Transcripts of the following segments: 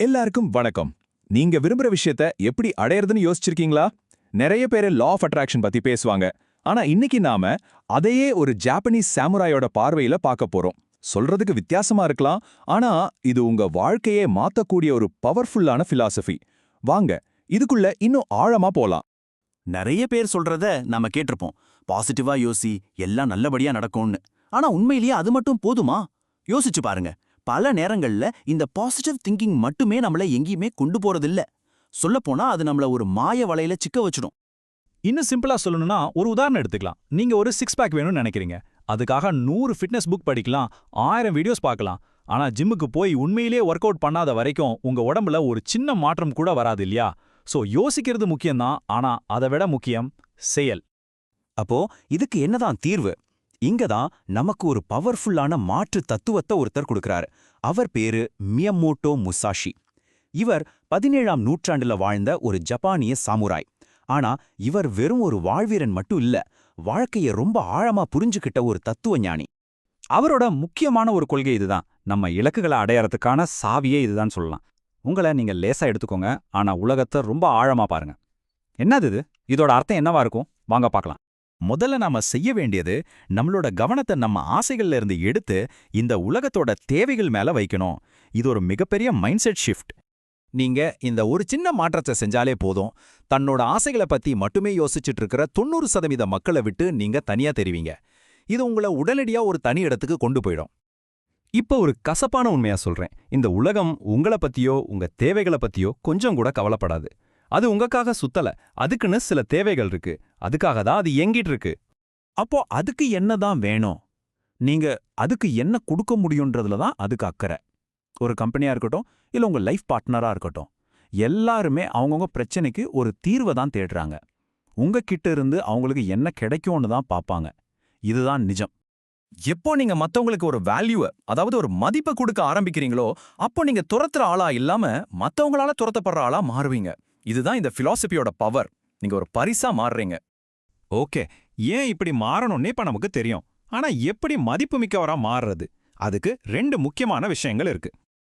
எல்லாருக்கும் வணக்கம். நீங்க விரும்புற விஷயத்த எப்படி அடையறதுன்னு யோசிச்சிருக்கீங்களா? நிறைய பேர் லா ஆஃப் அட்ராக்ஷன் பத்தி பேசுவாங்க. ஆனா இன்னைக்கு நாம அதையே ஒரு ஜாப்பனீஸ் சாமுராயோட பார்வையில பார்க்க போறோம். சொல்றதுக்கு வித்தியாசமா இருக்கலாம். ஆனா இது உங்க வாழ்க்கையே மாத்தக்கூடிய ஒரு பவர்ஃபுல்லான பிலாசபி வாங்க இதுக்குள்ள இன்னும் ஆழமா போலாம். நிறைய பேர் சொல்றத நாம கேட்டிருப்போம். பாசிட்டிவா யோசி எல்லாம் நல்லபடியா நடக்கும்னு. ஆனா உண்மையிலேயே அது மட்டும் போதுமா? யோசிச்சு பாருங்க. பல நேரங்கள்ல இந்த பாசிட்டிவ் திங்கிங் மட்டுமே நம்மள எங்கேயுமே கொண்டு போறதில்ல. சொல்லப்போனா அது நம்மள ஒரு மாய வலையில சிக்க வச்சிடும். இன்னும் சிம்பிளா சொல்லணும்னா ஒரு உதாரணம் எடுத்துக்கலாம். நீங்க ஒரு சிக்ஸ் பேக் வேணும்னு நினைக்கிறீங்க. அதுக்காக நூறு ஃபிட்னஸ் புக் படிக்கலாம் ஆயிரம் வீடியோஸ் பார்க்கலாம். ஆனா ஜிம்முக்கு போய் உண்மையிலேயே ஒர்க் அவுட் பண்ணாத வரைக்கும் உங்க உடம்புல ஒரு சின்ன மாற்றம் கூட வராது இல்லையா? சோ யோசிக்கிறது முக்கியம்தான். ஆனா அதை விட முக்கியம் செயல். அப்போ இதுக்கு என்னதான் தீர்வு? இங்க தான் நமக்கு ஒரு பவர்ஃபுல்லான மாற்று தத்துவத்தை ஒருத்தர் கொடுக்கிறார். அவர் பேரு மியமோட்டோ முசாஷி. இவர் பதினேழாம் நூற்றாண்டுல வாழ்ந்த ஒரு ஜப்பானிய சாமுராய். ஆனா இவர் வெறும் ஒரு வாழ்வீரன் மட்டும் இல்ல வாழ்க்கைய ரொம்ப ஆழமா புரிஞ்சுக்கிட்ட ஒரு தத்துவ ஞானி. அவரோட முக்கியமான ஒரு கொள்கை இதுதான். நம்ம இலக்குகளை அடையறதுக்கான சாவியே இதுதான் சொல்லலாம். உங்களை நீங்க லேசா எடுத்துக்கோங்க ஆனா உலகத்தை ரொம்ப ஆழமா பாருங்க. என்னது இது? இதோட அர்த்தம் என்னவா இருக்கும்? வாங்க பார்க்கலாம். முதல்ல நாம செய்ய வேண்டியது நம்மளோட கவனத்தை நம்ம ஆசைகள்ல இருந்து எடுத்து இந்த உலகத்தோட தேவைகள் மேல வைக்கணும். இது ஒரு மிகப்பெரிய மைண்ட் செட் ஷிஃப்ட் நீங்க இந்த ஒரு சின்ன மாற்றத்தை செஞ்சாலே போதும். தன்னோட ஆசைகளை பத்தி மட்டுமே யோசிச்சுட்டு இருக்கிற தொண்ணூறு சதவீத மக்களை விட்டு நீங்க தனியா தெரிவிங்க. இது உங்களை உடனடியா ஒரு தனி இடத்துக்கு கொண்டு போயிடும். இப்போ ஒரு கசப்பான உண்மையா சொல்றேன். இந்த உலகம் உங்களை பத்தியோ உங்க தேவைகளை பத்தியோ கொஞ்சம் கூட கவலைப்படாது. அது உங்களுக்காக சுத்தல. அதுக்குன்னு சில தேவைகள் இருக்கு. அதுக்காக தான் அது இயங்கிட்டு இருக்கு. அப்போ அதுக்கு என்னதான் வேணும்? நீங்க அதுக்கு என்ன கொடுக்க முடியுன்றதுல தான் அதுக்கு அக்கறை. ஒரு கம்பெனியா இருக்கட்டும் இல்ல உங்க லைஃப் பார்ட்னரா இருக்கட்டும் எல்லாருமே அவங்கவுங்க பிரச்சனைக்கு ஒரு தீர்வை தான் தேடுறாங்க. உங்ககிட்ட இருந்து அவங்களுக்கு என்ன கிடைக்கும்னு தான் பார்ப்பாங்க. இதுதான் நிஜம். எப்போ நீங்க மத்தவங்களுக்கு ஒரு வேல்யூவை அதாவது ஒரு மதிப்பை கொடுக்க ஆரம்பிக்கிறீங்களோ அப்போ நீங்க துரத்துற ஆளா இல்லாம மத்தவங்களால துரத்தப்படுற ஆளா மாறுவீங்க. இதுதான் இந்த பிலாசபியோட பவர் நீங்க ஒரு பரிசா மாறுறீங்க. ஓகே ஏன் இப்படி மாறணும்னே இப்ப நமக்கு தெரியும். ஆனா எப்படி மதிப்புமிக்கவரா மாறுறது? அதுக்கு ரெண்டு முக்கியமான விஷயங்கள் இருக்கு.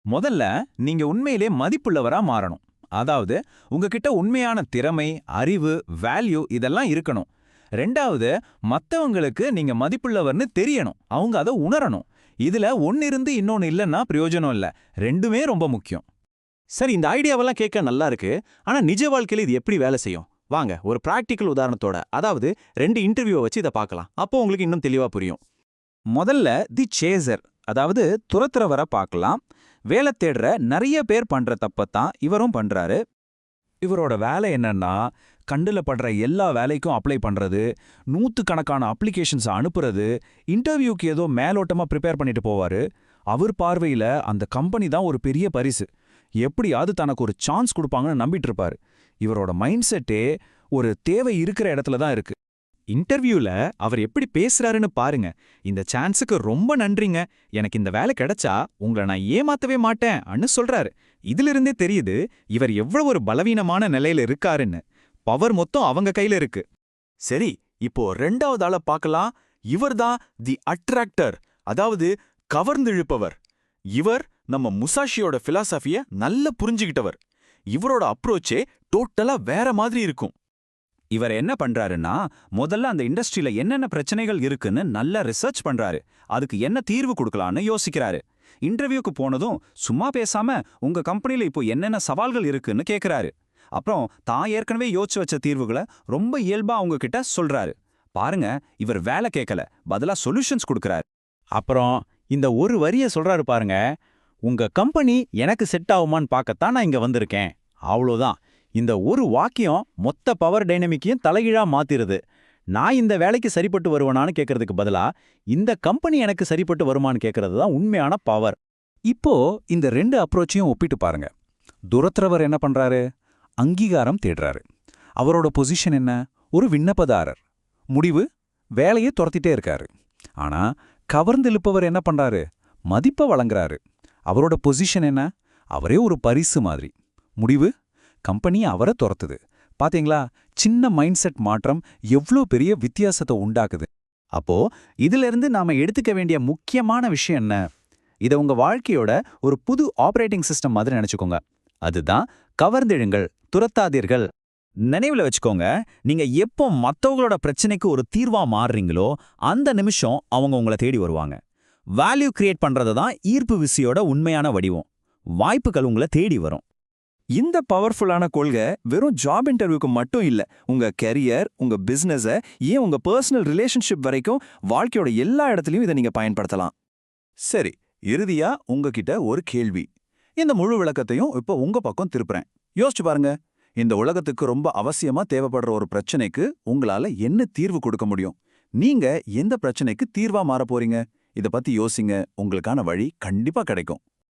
முதல்ல நீங்க உண்மையிலே மதிப்புள்ளவரா மாறணும். அதாவது உங்ககிட்ட உண்மையான திறமை அறிவு வேல்யூ இதெல்லாம் இருக்கணும். ரெண்டாவது மத்தவங்களுக்கு நீங்க மதிப்புள்ளவர்னு தெரியணும். அவங்க அதை உணரணும். இதுல ஒன்னு இருந்து இன்னொன்னு இல்லைன்னா பிரயோஜனம் இல்ல. ரெண்டுமே ரொம்ப முக்கியம். சரி இந்த ஐடியாவெல்லாம் கேட்க நல்லா இருக்கு. ஆனா நிஜ வாழ்க்கையில இது எப்படி வேலை செய்யும்? வாங்க ஒரு பிராக்டிக்கல் உதாரணத்தோட அதாவது ரெண்டு இன்டர்வியூவை வச்சு இதை பார்க்கலாம். அப்போ உங்களுக்கு இன்னும் தெளிவா புரியும். முதல்ல தி சேசர் அதாவது துரத்துறவரை பார்க்கலாம். வேலை தேடுற நிறைய பேர் பண்ற தப்பத்தான் இவரும் பண்றாரு. இவரோட வேலை என்னன்னா கண்டுல படுற எல்லா வேலைக்கும் அப்ளை பண்றது நூத்துக்கணக்கான அப்ளிகேஷன்ஸை அனுப்புறது இன்டர்வியூக்கு ஏதோ மேலோட்டமா ப்ரிப்பேர் பண்ணிட்டு போவாரு. அவர் பார்வையில அந்த கம்பெனி தான் ஒரு பெரிய பரிசு. எப்படியாவது தனக்கு ஒரு சான்ஸ் கொடுப்பாங்கன்னு நம்பிட்டு இருப்பாரு இவரோட மைண்ட் செட்டே ஒரு தேவை இருக்கிற இடத்துல தான் இருக்கு. இன்டர்வியூல அவர் எப்படி பேசுறாருன்னு பாருங்க. இந்த சான்ஸுக்கு ரொம்ப நன்றிங்க. எனக்கு இந்த வேலை கிடைச்சா உங்களை நான் ஏமாத்தவே மாட்டேன் அன்னு சொல்றாரு. இதிலிருந்தே தெரியுது இவர் எவ்வளவு ஒரு பலவீனமான நிலையில இருக்காருன்னு. பவர் மொத்தம் அவங்க கையில இருக்கு. சரி இப்போ ரெண்டாவது ஆள பார்க்கலாம். இவர்தான் தி அட்ராக்டர் அதாவது கவர்ந்திழுப்பவர். இவர் நம்ம முசாஷியோட பிலாசபிய நல்லா புரிஞ்சுகிட்டவர். இவரோட அப்ரோச்சே டோட்டலா வேற மாதிரி இருக்கும். இவர் என்ன பண்றாருன்னா முதல்ல அந்த இண்டஸ்ட்ரியில என்னென்ன பிரச்சனைகள் இருக்குன்னு நல்லா ரிசர்ச் பண்றாரு. அதுக்கு என்ன தீர்வு கொடுக்கலான்னு யோசிக்கிறாரு. இன்டர்வியூக்கு போனதும் சும்மா பேசாம உங்க கம்பெனில இப்போ என்னென்ன சவால்கள் இருக்குன்னு கேக்குறாரு. அப்புறம் தான் ஏற்கனவே யோசிச்சு வச்ச தீர்வுகளை ரொம்ப இயல்பா அவங்க கிட்ட சொல்றாரு. பாருங்க இவர் வேலை கேட்கல பதிலா சொல்யூஷன்ஸ் கொடுக்கறாரு. அப்புறம் இந்த ஒரு வரிய சொல்றாரு பாருங்க உங்க கம்பெனி எனக்கு செட் ஆகுமான்னு பார்க்கத்தான் நான் இங்க வந்திருக்கேன். அவ்வளோதான். இந்த ஒரு வாக்கியம் மொத்த பவர் டைனமிக்கையும் தலைகீழா மாத்திருது. நான் இந்த வேலைக்கு சரிப்பட்டு வருவேனான்னு கேட்கறதுக்கு பதிலா இந்த கம்பெனி எனக்கு சரிப்பட்டு வருமான்னு கேட்கறது தான் உண்மையான பவர் இப்போ இந்த ரெண்டு அப்ரோச்சையும் ஒப்பிட்டு பாருங்க. துரத்துறவர் என்ன பண்றாரு? அங்கீகாரம் தேடுறாரு. அவரோட பொசிஷன் என்ன? ஒரு விண்ணப்பதாரர். முடிவு? வேலையை துரத்திட்டே இருக்காரு. ஆனா கவர்ந்து இழுப்பவர் என்ன பண்றாரு? மதிப்பை வழங்குறாரு. அவரோட பொசிஷன் என்ன? அவரே ஒரு பரிசு மாதிரி. முடிவு? கம்பெனி அவரை துரத்துது. பாத்தீங்களா? சின்ன மைண்ட் செட் மாற்றம் எவ்ளோ பெரிய வித்தியாசத்தை உண்டாக்குது. அப்போ இதிலிருந்து நாம எடுத்துக்க வேண்டிய முக்கியமான விஷயம் என்ன? இதை உங்க வாழ்க்கையோட ஒரு புது ஆபரேட்டிங் சிஸ்டம் மாதிரி நினைச்சுக்கோங்க. அதுதான் கவர்ந்திழுங்கள் துரத்தாதீர்கள். நினைவுல வச்சுக்கோங்க நீங்க எப்போ மத்தவங்களோட பிரச்சனைக்கு ஒரு தீர்வா மாறுறீங்களோ அந்த நிமிஷம் அவங்க உங்களை தேடி வருவாங்க. வேல்யூ கிரியேட் பண்ணுறது தான் ஈர்ப்பு விசையோட உண்மையான வடிவம். வாய்ப்புகள் உங்களை தேடி வரும். இந்த பவர்ஃபுல்லான கொள்கை வெறும் ஜாப் இன்டர்வியூக்கு மட்டும் இல்ல உங்க கெரியர் உங்க பிசினஸ ஏன் உங்க பர்சனல் ரிலேஷன்ஷிப் வரைக்கும் வாழ்க்கையோட எல்லா இடத்துலயும் இதை நீங்க பயன்படுத்தலாம். சரி இறுதியா உங்ககிட்ட ஒரு கேள்வி. இந்த முழு விளக்கத்தையும் இப்போ உங்க பக்கம் திருப்புறேன். யோசிச்சு பாருங்க. இந்த உலகத்துக்கு ரொம்ப அவசியமா தேவைப்படுற ஒரு பிரச்சனைக்கு உங்களால என்ன தீர்வு கொடுக்க முடியும்? நீங்க எந்த பிரச்சனைக்கு தீர்வா மாற போறீங்க? இத பத்தி யோசிங்க. உங்களுக்கான வழி கண்டிப்பா கிடைக்கும்.